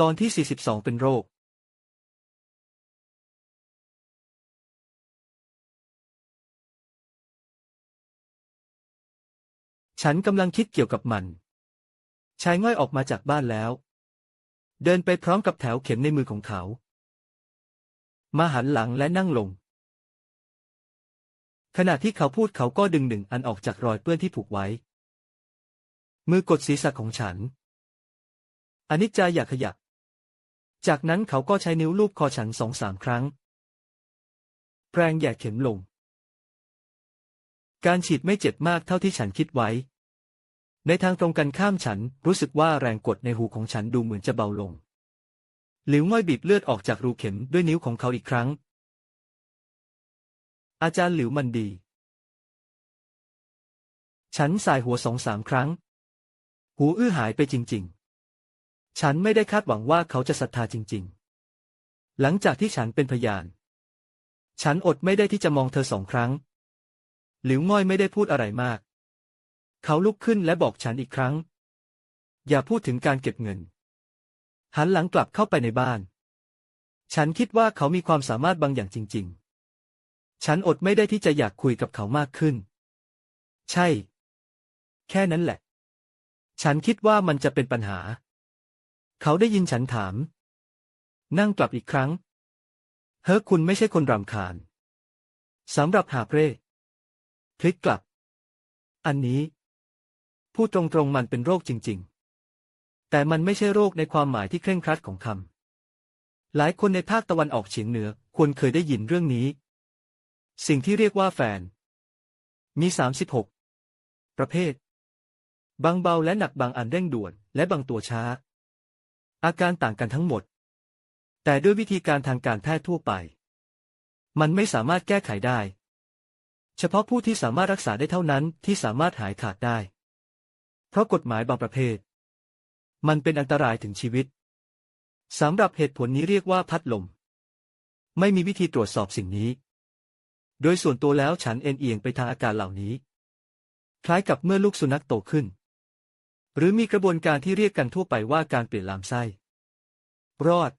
ตอนที่ 42 เป็นโรคฉันกำลังคิดเกี่ยวกับมัน ชายง่อยออกมาจากบ้านแล้ว เดินไปพร้อมกับแถวเข็มในมือของเขา มาหันหลังและนั่งลง ขณะที่เขาพูดเขาก็ดึงหนึ่งอันออกจากรอยเปื้อนที่ผูกไว้ มือกดศีรษะของฉันอนิจจาอย่าขยับ จากนั้นเขาก็ใช้นิ้วลูบคอฉันสองสามครั้งแปรงแหย่เข็มลง การฉีดไม่เจ็บมากเท่าที่ฉันคิดไว้ ในทางตรงกันข้ามฉันรู้สึกว่าแรงกดในหูของฉันดูเหมือนจะเบาลง หลิวง่อยบีบเลือดออกจากรูเข็มด้วยนิ้วของเขาอีกครั้ง อาจารย์หลิวมันดี ฉันสายหัวสองสามครั้ง หูอื้อหายไปจริง ๆ ฉันไม่ได้คาดหวังว่าเขาจะศรัทธาจริง ๆ หลังจากที่ฉันเป็นพยาน ฉันอดไม่ได้ที่จะมองเธอสองครั้ง หลิวง่อยไม่ได้พูดอะไรมาก เขาลุกขึ้นและบอกฉันอีกครั้ง อย่าพูดถึงการเก็บเงิน หันหลังกลับเข้าไปในบ้าน ฉันคิดว่าเขามีความสามารถบางอย่างจริง ๆ ฉันอดไม่ได้ที่จะอยากคุยกับเขามากขึ้น ใช่ แค่นั้นแหละ ฉันคิดว่ามันจะเป็นปัญหา เขาได้ยินฉันถาม นั่งกลับอีกครั้ง เฮ้อคุณไม่ใช่คนรำคาญสำหรับหาเร่พลิกกลับ อันนี้ พูดตรงๆมันเป็นโรคจริง ๆ แต่มันไม่ใช่โรคในความหมายที่เคร่งครัดของคำหลายคนในภาคตะวันออกเฉียงเหนือควรเคยได้ยินเรื่องนี้ สิ่งที่เรียกว่าแฟน มี 36 ประเภท บางเบาและหนักบางอันเร่งด่วน และบางตัวช้า อาการต่างกันทั้งหมด แต่ด้วยวิธีการทางการแพทย์ทั่วไป มันไม่สามารถแก้ไขได้ เฉพาะผู้ที่สามารถรักษาได้เท่านั้นที่สามารถหายขาดได้ เพราะกฎหมายบางประเภท มันเป็นอันตรายถึงชีวิตสำหรับเหตุผลนี้เรียกว่าพัดลม ไม่มีวิธีตรวจสอบสิ่งนี้ โดยส่วนตัวแล้วฉันเอ็นเอียงไปทางอาการเหล่านี้ คล้ายกับเมื่อลูกสุนัขโตขึ้น หรือมีกระบวนการที่เรียกกันทั่วไปว่าการเปลี่ยนลำไส้ รอด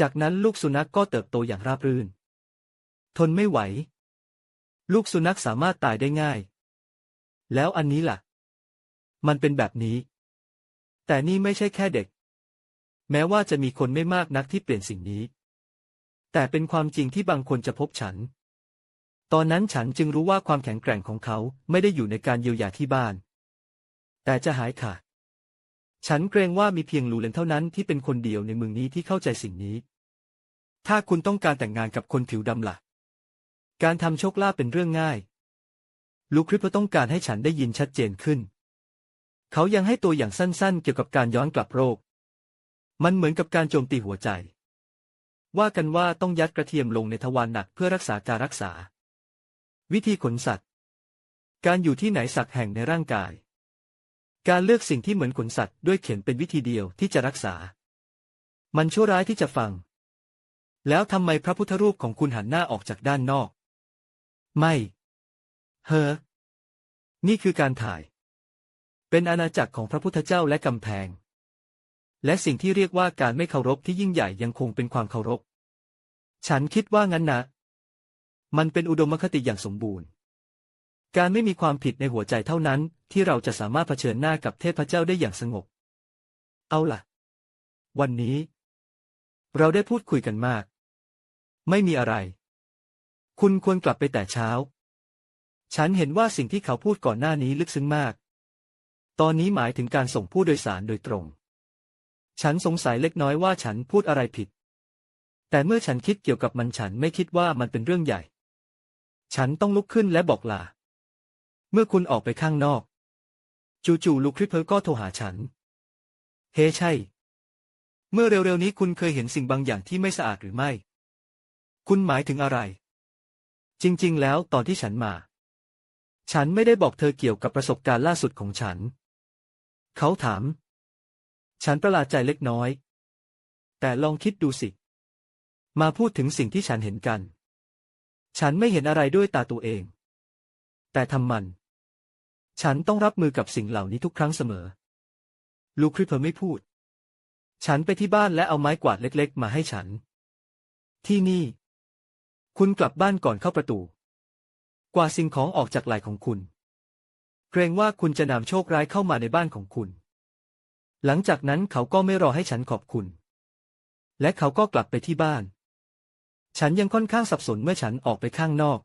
จากนั้นลูกสุนัขกก็เติบโตอย่างราบรื่น ทนไม่ไหว ลูกสุนัขสามารถตายได้ง่าย แล้วอันนี้ล่ะ มันเป็นแบบนี้ แต่นี่ไม่ใช่แค่เด็ก แม้ว่าจะมีคนไม่มากนักที่เปลี่ยนสิ่งนี้ แต่เป็นความจริงที่บางคนจะพบฉัน ตอนนั้นฉันจึงรู้ว่าความแข็งแกร่งของเขาไม่ได้อยู่ในการเยียวยาที่บ้าน แต่จะหายขาด ฉันเกรงว่ามีเพียงลูเลนเท่านั้นที่เป็นคนเดียวในเมืองนี้ที่เข้าใจสิ่งนี้ ถ้าคุณต้องการแต่งงานกับคนผิวดำละ่ะ การทำโชคลาภเป็นเรื่องง่าย ลูคริปต้องการให้ฉันได้ยินชัดเจนขึ้น เขายังให้ตัวอย่างสั้นๆ เกี่ยวกับการย้อนกลับโรค มันเหมือนกับการโจมตีหัวใจ ว่ากันว่าต้องยัดกระเทียมลงในทวารหนักเพื่อรักษาการรักษา วิธีขนสัตว์ การอยู่ที่ไหนสักแห่งในร่างกาย การเลือกสิ่งที่เหมือนขนสัตว์ด้วยเข็มเป็นวิธีเดียวที่จะรักษา มันชั่วร้ายที่จะฟัง แล้วทำไมพระพุทธรูปของคุณหันหน้าออกจากด้านนอก ไม่ เฮอ นี่คือการถ่าย เป็นอาณาจักรของพระพุทธเจ้าและกำแพง และสิ่งที่เรียกว่าการไม่เคารพที่ยิ่งใหญ่ยังคงเป็นความเคารพ ฉันคิดว่างั้นนะ มันเป็นอุดมคติอย่างสมบูรณ์ การไม่มีความผิดในหัวใจเท่านั้น ที่เราจะสามารถเผชิญหน้ากับเทพเจ้าได้อย่างสงบ เอาล่ะ วันนี้ เราได้พูดคุยกันมาก ไม่มีอะไร คุณควรกลับไปแต่เช้า ฉันเห็นว่าสิ่งที่เขาพูดก่อนหน้านี้ลึกซึ้งมาก ตอนนี้หมายถึงการส่งผู้โดยสารโดยตรง ฉันสงสัยเล็กน้อยว่าฉันพูดอะไรผิด แต่เมื่อฉันคิดเกี่ยวกับมันฉันไม่คิดว่ามันเป็นเรื่องใหญ่ ฉันต้องลุกขึ้นและบอกลา เมื่อคุณออกไปข้างนอก จู่ๆลูคริปเพอร์ก็โทรหาฉัน เฮ้ใช่ เมื่อเร็วๆนี้คุณเคยเห็นสิ่งบางอย่างที่ไม่สะอาดหรือไม่ คุณหมายถึงอะไร จริงๆ แล้วตอนที่ฉันมา ฉันไม่ได้บอกเธอเกี่ยวกับประสบการณ์ล่าสุดของฉัน เขาถาม ฉันประหลาดใจเล็กน้อย แต่ลองคิดดูสิ มาพูดถึงสิ่งที่ฉันเห็นกัน ฉันไม่เห็นอะไรด้วยตาตัวเอง แต่ทำมัน ฉันต้องรับมือกับสิ่งเหล่านี้ทุกครั้งเสมอ ลูคริเพอร์ไม่พูด ฉันไปที่บ้านและเอาไม้กวาดเล็กๆ มาให้ฉัน ที่นี่ คุณกลับบ้านก่อนเข้าประตู กวาดสิ่งของออกจากไหล่ของคุณ เกรงว่าคุณจะนำโชคร้ายเข้ามาในบ้านของคุณ หลังจากนั้นเขาก็ไม่รอให้ฉันขอบคุณ และเขาก็กลับไปที่บ้าน ฉันยังค่อนข้างสับสนเมื่อฉันออกไปข้างนอก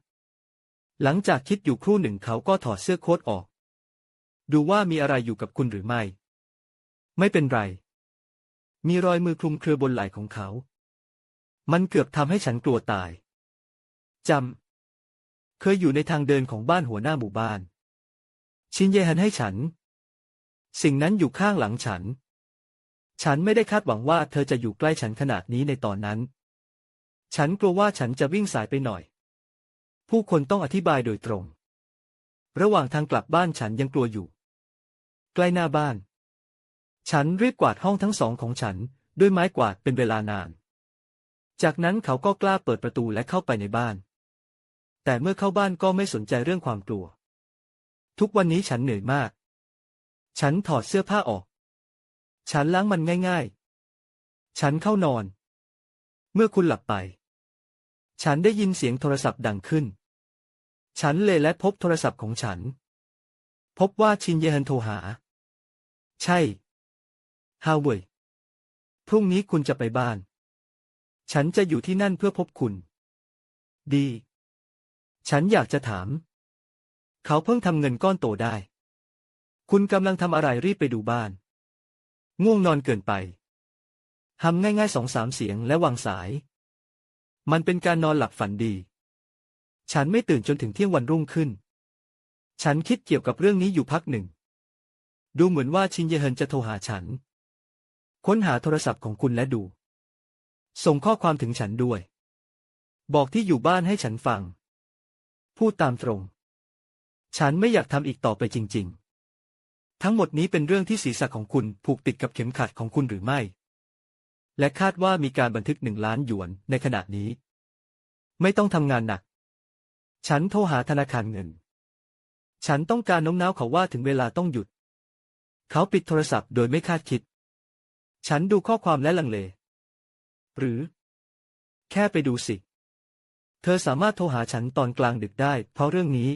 หลังจากคิดอยู่ครู่หนึ่งเขาก็ถอดเสื้อโค้ทออก ดูว่ามีอะไรอยู่กับคุณหรือไม่ ไม่เป็นไร มีรอยมือคลุมเครือบนไหล่ของเขา มันเกือบทำให้ฉันกลัวตาย จำ เคยอยู่ในทางเดินของบ้านหัวหน้าหมู่บ้าน ชินเยฮันให้ฉัน สิ่งนั้นอยู่ข้างหลังฉัน ฉันไม่ได้คาดหวังว่าเธอจะอยู่ใกล้ฉันขนาดนี้ในตอนนั้น ฉันกลัวว่าฉันจะวิ่งสายไปหน่อย ผู้คนต้องอธิบายโดยตรง ระหว่างทางกลับบ้านฉันยังกลัวอยู่ ใกล้หน้าบ้าน ฉันรีบกวาดห้องทั้งสองของฉัน ด้วยไม้กวาดเป็นเวลานาน จากนั้นเขาก็กล้าเปิดประตูและเข้าไปในบ้าน แต่เมื่อเข้าบ้านก็ไม่สนใจเรื่องความกลัว ทุกวันนี้ฉันเหนื่อยมาก ฉันถอดเสื้อผ้าออก ฉันล้างมันง่าย ๆ ฉันเข้านอน เมื่อคุณหลับไป ฉันได้ยินเสียงโทรศัพท์ดังขึ้น ฉันเลยและพบโทรศัพท์ของฉันพบว่าชินเยฮันโทรหา ใช่ ฮาวเว่ย พรุ่งนี้คุณจะไปบ้าน ฉันจะอยู่ที่นั่นเพื่อพบคุณ ดี ฉันอยากจะถาม เขาเพิ่งทำเงินก้อนโตได้ คุณกำลังทำอะไรรีบไปดูบ้าน ง่วงนอนเกินไปทำง่ายๆสองสามเสียงและวางสาย มันเป็นการนอนหลับฝันดี ฉันไม่ตื่นจนถึงเที่ยงวันรุ่งขึ้น ฉันคิดเกี่ยวกับเรื่องนี้อยู่พักหนึ่ง ดูเหมือนว่าชินเยเฮินจะโทรหาฉัน ค้นหาโทรศัพท์ของคุณและดู ส่งข้อความถึงฉันด้วย บอกที่อยู่บ้านให้ฉันฟัง พูดตามตรง ฉันไม่อยากทำอีกต่อไปจริง ๆ ทั้งหมดนี้เป็นเรื่องที่ศีรษะของคุณผูกติดกับเข็มขัดของคุณหรือไม่ และคาดว่ามีการบันทึกหนึ่งล้านหยวนในขณะนี้ ไม่ต้องทำงานหนัก ฉันโทรหาธนาคารเงิน ฉันต้องการน้มน้าวเขาว่าถึงเวลาต้องหยุด เขาปิดโทรศัพท์โดยไม่คาดคิด ฉันดูข้อความและลังเล หรือ แค่ไปดูสิ เธอสามารถโทรหาฉันตอนกลางดึกได้ เพราะเรื่องนี้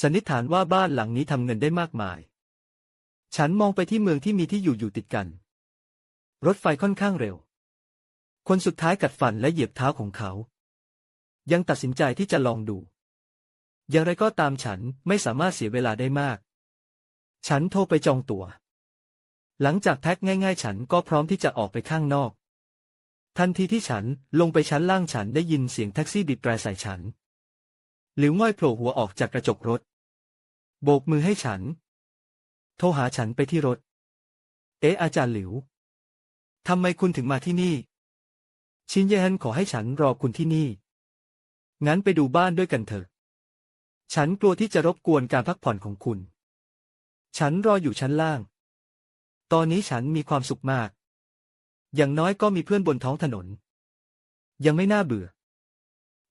สันนิษฐานว่าบ้านหลังนี้ทำเงินได้มากมาย ฉันมองไปที่เมืองที่มีที่อยู่อยู่ติดกัน รถไฟค่อนข้างเร็ว คนสุดท้ายกัดฟันและเหยียบเท้าของเขา ยังตัดสินใจที่จะลองดู อย่างไรก็ตามฉันไม่สามารถเสียเวลาได้มาก ฉันโทรไปจองตั๋ว หลังจากแท็กง่ายๆ ฉันก็พร้อมที่จะออกไปข้างนอก ทันทีที่ฉันลงไปชั้นล่างฉันได้ยินเสียงแท็กซี่บีบแตรใส่ฉัน หลิวง่อยโผล่หัวออกจากกระจกรถ โบกมือให้ฉัน โทรหาฉันไปที่รถ เอ๊ะอาจารย์หลิว ทำไมคุณถึงมาที่นี่ ชินเยฮันขอให้ฉันรอคุณที่นี่ งั้นไปดูบ้านด้วยกันเถอะ ฉันกลัวที่จะรบกวนการพักผ่อนของคุณ ฉันรออยู่ชั้นล่าง ตอนนี้ฉันมีความสุขมาก อย่างน้อยก็มีเพื่อนบนท้องถนน ยังไม่น่าเบื่อ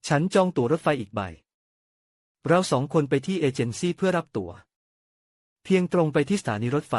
ฉันจองตั๋วรถไฟอีกใบ เราสองคนไปที่เอเจนซี่เพื่อรับตั๋ว เพียงตรงไปที่สถานีรถไฟ